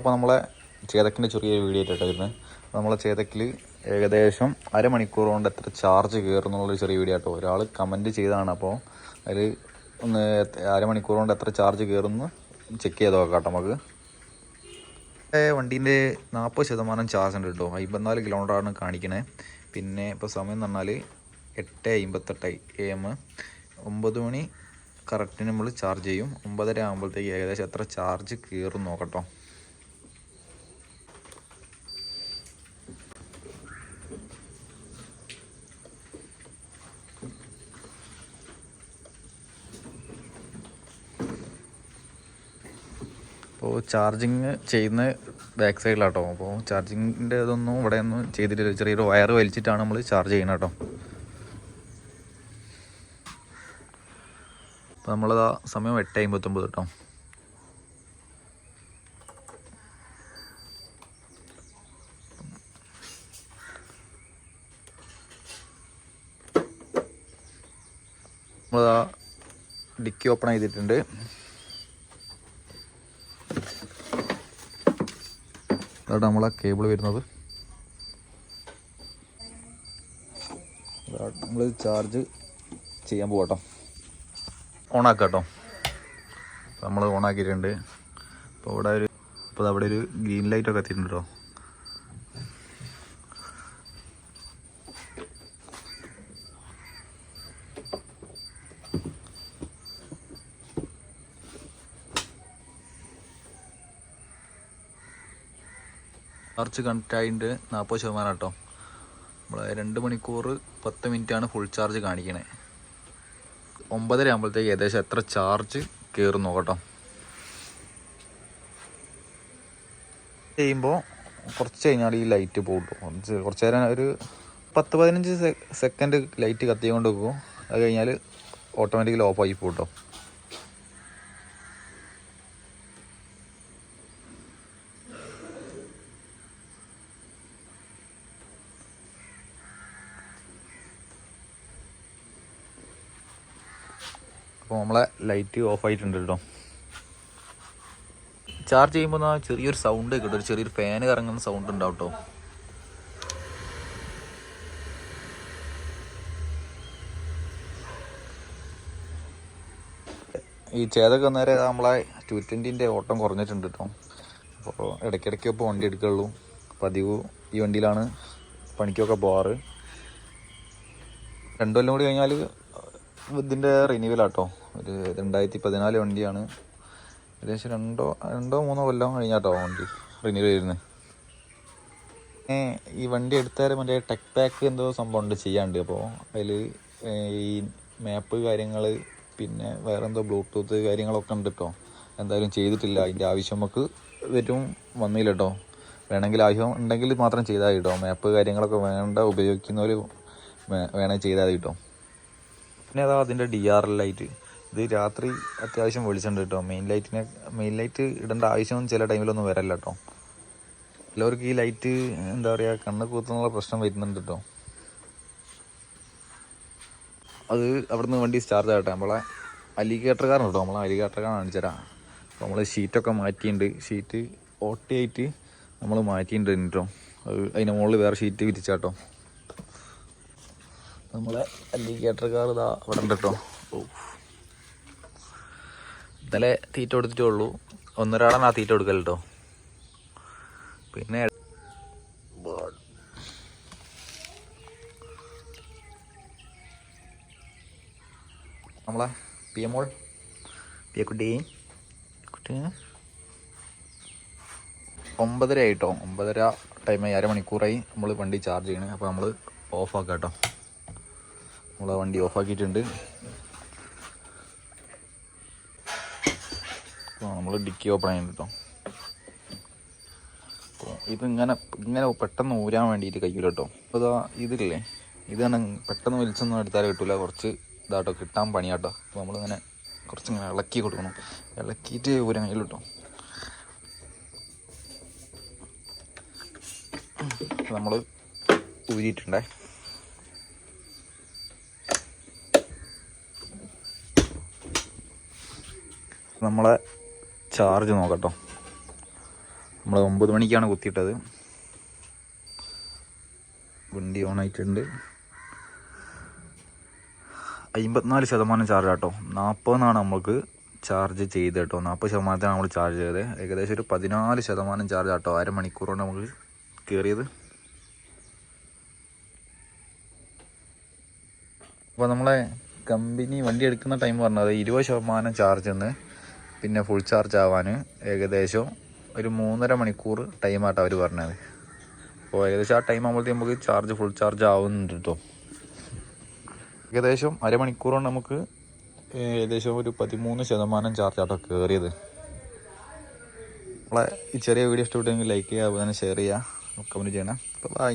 അപ്പോൾ നമ്മളെ ചേതക്കിന്റെ ചെറിയ വീഡിയോ ആയിട്ടാണ് വരുന്നത് നമ്മളെ ചേതക്കിൽ ഏകദേശം അരമണിക്കൂർ കൊണ്ട് എത്ര ചാർജ് കയറും എന്നുള്ളൊരു ചെറിയ വീഡിയോ ആട്ടോ. ഒരാൾ കമന്റ് ചെയ്താണ് അപ്പോൾ അതിൽ ഒന്ന് അരമണിക്കൂർ കൊണ്ട് എത്ര ചാർജ് കയറുമെന്ന് ചെക്ക് ചെയ്ത് നോക്കാം നമുക്ക്. വണ്ടീന്റെ നാൽപ്പത് ശതമാനം ചാർജ് ഉണ്ട് കേട്ടോ. അമ്പത്തിനാല് കിലോമീറ്ററാണ് കാണിക്കണേ. പിന്നെ ഇപ്പോൾ സമയം എന്ന് പറഞ്ഞാൽ എട്ട് അമ്പത്തെട്ട് എ എം ഒമ്പത് മണി കറക്റ്റിന് നമ്മൾ ചാർജ് ചെയ്യും. ഒമ്പതര ആകുമ്പോഴത്തേക്ക് ഏകദേശം എത്ര ചാർജ് കയറും നോക്കട്ടോ അപ്പോൾ ചാർജിങ് ചെയ്യുന്ന ബാക്ക് സൈഡിലാട്ടോ അപ്പോൾ ചാർജിങ്ങിന്റെ ഇതൊന്നും ഇവിടെ ഒന്നും ചെയ്തിട്ടില്ല. ചെറിയൊരു വയർ വലിച്ചിട്ടാണ് നമ്മൾ ചാർജ് ചെയ്യുന്നത് കേട്ടോ. അപ്പോൾ നമ്മളതാ സമയം എട്ട് അമ്പത്തൊമ്പത് കേട്ടോ നമ്മളതാ ഡിക്കി ഓപ്പൺ ചെയ്തിട്ടുണ്ട്. അതാണ് നമ്മളെ കേബിൾ വരുന്നത്. നമ്മൾ ചാർജ് ചെയ്യാൻ പോകട്ടോ ഓണാക്കാം കേട്ടോ നമ്മൾ ഓണാക്കിയിട്ടുണ്ട്. അപ്പോൾ ഇവിടെ ഒരു അപ്പോൾ അവിടെ ഒരു ഗ്രീൻ ലൈറ്റ് ഒക്കെ എത്തിയിട്ടുണ്ട് കേട്ടോ ചാർജ് കണക്റ്റ് ആയിട്ട് നാൽപ്പത് ശതമാനം കേട്ടോ നമ്മൾ രണ്ട് മണിക്കൂർ പത്ത് മിനിറ്റാണ് ഫുൾ ചാർജ് കാണിക്കണേ. ഒമ്പതര ആകുമ്പോഴത്തേക്ക് ഏകദേശം എത്ര ചാർജ് കയറും നോക്കട്ടോ. ചെയ്യുമ്പോൾ കുറച്ച് കഴിഞ്ഞാൽ ഈ ലൈറ്റ് പോകും കുറച്ച് കുറച്ച് നേരം ഒരു പത്ത് പതിനഞ്ച് സെക്കൻഡ് ലൈറ്റ് കത്തിക്കൊണ്ട് വെക്കും. അത് കഴിഞ്ഞാൽ ഓട്ടോമാറ്റിക്കലി ഓഫായി പോകും കേട്ടോ അപ്പോൾ നമ്മളെ ലൈറ്റ് ഓഫ് ആയിട്ടുണ്ട് കേട്ടോ. ചാർജ് ചെയ്യുമ്പോൾ ആ ചെറിയൊരു സൗണ്ട് കേട്ടോ ഒരു ചെറിയൊരു ഫാൻ കറങ്ങുന്ന സൗണ്ട് ഉണ്ടാവും കേട്ടോ. ഈ ചേതൊക്കെ നേരെ നമ്മളെ ടു ട്വന്റിന്റെ ഓട്ടം കുറഞ്ഞിട്ടുണ്ട് കേട്ടോ. അപ്പോൾ ഇടയ്ക്കിടയ്ക്ക് ഇപ്പോൾ വണ്ടി എടുക്കുള്ളൂ. പതിവ് ഈ വണ്ടിയിലാണ് പണിക്കൊക്കെ പോകാറ് രണ്ടു കൊല്ലം കൂടി കഴിഞ്ഞാൽ ഇതിന്റെ റിന്യൂവലാട്ടോ ഒരു രണ്ടായിരത്തി പതിനാല് വണ്ടിയാണ്. ഏകദേശം രണ്ടോ രണ്ടോ മൂന്നോ കൊല്ലം കഴിഞ്ഞാട്ടോ വണ്ടി റിന്യൂവൽ ചെയ്യുന്നത് ഈ വണ്ടി എടുത്താൽ മറ്റേ ടെക് പാക്ക് എന്തോ സംഭവം ഉണ്ട് ചെയ്യാണ്ട്. അപ്പോൾ അതിൽ ഈ മാപ്പ് കാര്യങ്ങൾ പിന്നെ വേറെ എന്തോ ബ്ലൂടൂത്ത് കാര്യങ്ങളൊക്കെ ഉണ്ട് കേട്ടോ എന്തായാലും ചെയ്തിട്ടില്ല. അതിന്റെ ആവശ്യം നമുക്ക് വരും വന്നില്ല കേട്ടോ വേണമെങ്കിൽ ആവശ്യം ഉണ്ടെങ്കിൽ മാത്രം ചെയ്താൽ കേട്ടോ മാപ്പ് കാര്യങ്ങളൊക്കെ വേണ്ട ഉപയോഗിക്കുന്നവർ വേണമെങ്കിൽ ചെയ്താൽ കേട്ടോ പിന്നെ അതാ അതിന്റെ ഡി ആർ എൽ ലൈറ്റ് ഇത് രാത്രി അത്യാവശ്യം വെളിച്ചുണ്ട് കേട്ടോ. മെയിൻ ലൈറ്റിനെ മെയിൻ ലൈറ്റ് ഇടേണ്ട ആവശ്യം ചില ടൈമിലൊന്നും വരല്ല കേട്ടോ. എല്ലാവർക്കും ഈ ലൈറ്റ് എന്താ പറയുക കണ്ണ് കൂത്തുന്നുള്ള പ്രശ്നം വരുന്നുണ്ട് കേട്ടോ. അത് അവിടുന്ന് വണ്ടി സ്റ്റാർട്ട് ആകട്ടെ. നമ്മളെ അലിഗേറ്റർകാരൻ കേട്ടോ നമ്മളെ അലിഗേറ്റർകാരൻ കാണിച്ചുതരാം. അപ്പോൾ നമ്മൾ ഷീറ്റൊക്കെ മാറ്റിയിട്ടുണ്ട്. ഷീറ്റ് ഓട്ടിയായിട്ട് നമ്മൾ മാറ്റിയിട്ടുണ്ട് കേട്ടോ. അത് അതിന്റെ മുകളിൽ വേറെ ഷീറ്റ് വിരിച്ചാട്ടോ. നമ്മളെ അലിഗേറ്റർകാർ ഇതാ അവിടെ ഉണ്ട് കേട്ടോ ഇന്നലെ തീറ്റ കൊടുത്തിട്ടേ ഉള്ളൂ. ഒന്നൊരാളാണ് ആ തീറ്റ കൊടുക്കൽ കേട്ടോ പിന്നെ നമ്മളെ പി എം മോൾ പി എ കുട്ടി കുട്ടി. ഒമ്പതര ആയിട്ടോ ഒമ്പതര ടൈമായി അരമണിക്കൂറായി നമ്മൾ വണ്ടി ചാർജ് ചെയ്യണേ. അപ്പോൾ നമ്മൾ ഓഫാക്കാം കേട്ടോ നമ്മൾ വണ്ടി ഓഫാക്കിയിട്ടുണ്ട്. നമ്മൾ ഡിക്കി ഓപ്പൺ ചെയ്യുന്നുണ്ട് കേട്ടോ ഇതിങ്ങനെ ഇങ്ങനെ പെട്ടെന്ന് ഊരാൻ വേണ്ടിയിട്ട് കഴിയൂല കേട്ടോ അപ്പോൾ ഇതാ ഇതില്ലേ? ഇതാണ് പെട്ടെന്ന് വലിച്ചൊന്നും എടുത്താൽ കിട്ടില്ല കുറച്ച് ഇതാട്ടോ കിട്ടാൻ പണിയാട്ടോ അപ്പോൾ നമ്മളിങ്ങനെ കുറച്ചിങ്ങനെ ഇളക്കി കൊടുക്കണം. ഇളക്കിയിട്ട് ഊരാൻ കഴിയില്ല കേട്ടോ നമ്മൾ ഊരിയിട്ടുണ്ടേ. നമ്മളെ ചാർജ് നോക്കട്ടോ. നമ്മൾ ഒമ്പത് മണിക്കാണ് കുത്തിയിട്ടത്. വണ്ടി ഓൺ ആയിട്ടുണ്ട്. അമ്പത്തിനാല് ശതമാനം ചാർജ് ആട്ടോ. നാൽപ്പതെന്നാണ് നമുക്ക് ചാർജ് ചെയ്ത് കേട്ടോ നാൽപ്പത് ശതമാനത്തിനാണ് നമ്മൾ ചാർജ് ചെയ്തത്. ഏകദേശം ഒരു പതിനാല് ശതമാനം ചാർജ് ആട്ടോ. അരമണിക്കൂർ കൊണ്ട് നമുക്ക് കയറിയത് അപ്പോൾ നമ്മളെ കമ്പനി വണ്ടി എടുക്കുന്ന ടൈം പറഞ്ഞത് ഇരുപത് ശതമാനം ചാർജ് നിന്ന് പിന്നെ ഫുൾ ചാർജ് ആവാൻ ഏകദേശം ഒരു മൂന്നര മണിക്കൂർ ടൈമായിട്ടാണ് അവർ പറഞ്ഞത്. അപ്പോൾ ഏകദേശം ആ ടൈം ആകുമ്പോഴത്തേക്ക് നമുക്ക് ചാർജ് ഫുൾ ചാർജ് ആവുന്നുണ്ട് കേട്ടോ ഏകദേശം അരമണിക്കൂറാണ് നമുക്ക് ഏകദേശം ഒരു പതിമൂന്ന് ശതമാനം ചാർജ് ആട്ടോ കയറിയത് നമ്മളെ ഈ ചെറിയ വീഡിയോ ഇഷ്ടപ്പെട്ടെങ്കിൽ ലൈക്ക് ചെയ്യുക അതുപോലെ തന്നെ ഷെയർ ചെയ്യുക കമന്റ് ചെയ്യണം. അപ്പോൾ ബൈ